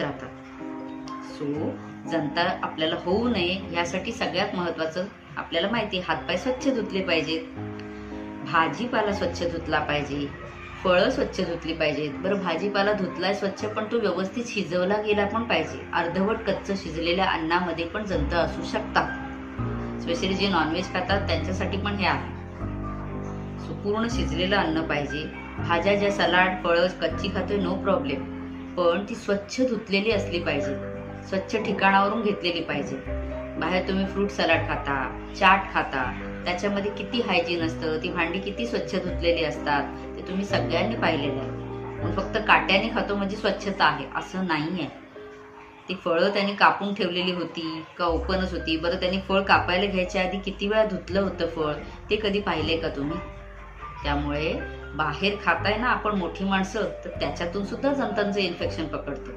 राहतात. सो जनता आपल्याला होऊ नये यासाठी सगळ्यात महत्वाचं आपल्याला माहिती आहे, हातपाय स्वच्छ धुतले पाहिजेत. भाजीपाला स्वच्छ धुतला पाहिजे. फळं स्वच्छ धुतली पाहिजेत. बरं भाजीपाला धुतलाय स्वच्छ पण तो व्यवस्थित शिजवला गेला पण पाहिजे. अर्धवट कच्च शिजलेल्या अन्नामध्ये पण जंत असू शकतात. स्पेशली जे नॉनव्हेज खातात त्यांच्यासाठी पण हे आहे. सो पूर्ण शिजलेलं अन्न पाहिजे. भाज्या ज्या सलाड फळं कच्ची खातोय नो प्रॉब्लेम पण ती स्वच्छ धुतलेली असली पाहिजे. स्वच्छ ठिकाणावरून घेतलेली पाहिजे. बाहेर तुम्ही फ्रूट सलाड खाता चाट खाता त्याच्यामध्ये किती हायजीन असतं ती भांडी किती स्वच्छ धुतलेली असतात ते तुम्ही सगळ्यांनी पाहिलेलं आहे. पण फक्त काट्याने खातो म्हणजे स्वच्छता आहे असं नाही आहे ती फळं त्यांनी कापून ठेवलेली होती का ओपनच होती बरं त्यांनी फळ कापायला घ्यायच्या आधी किती वेळा धुतलं होतं फळ ते कधी पाहिले का तुम्ही? त्यामुळे बाहेर खाताय ना आपण मोठी माणसं तर त्याच्यातून सुद्धा जंतांचं इन्फेक्शन पकडतं.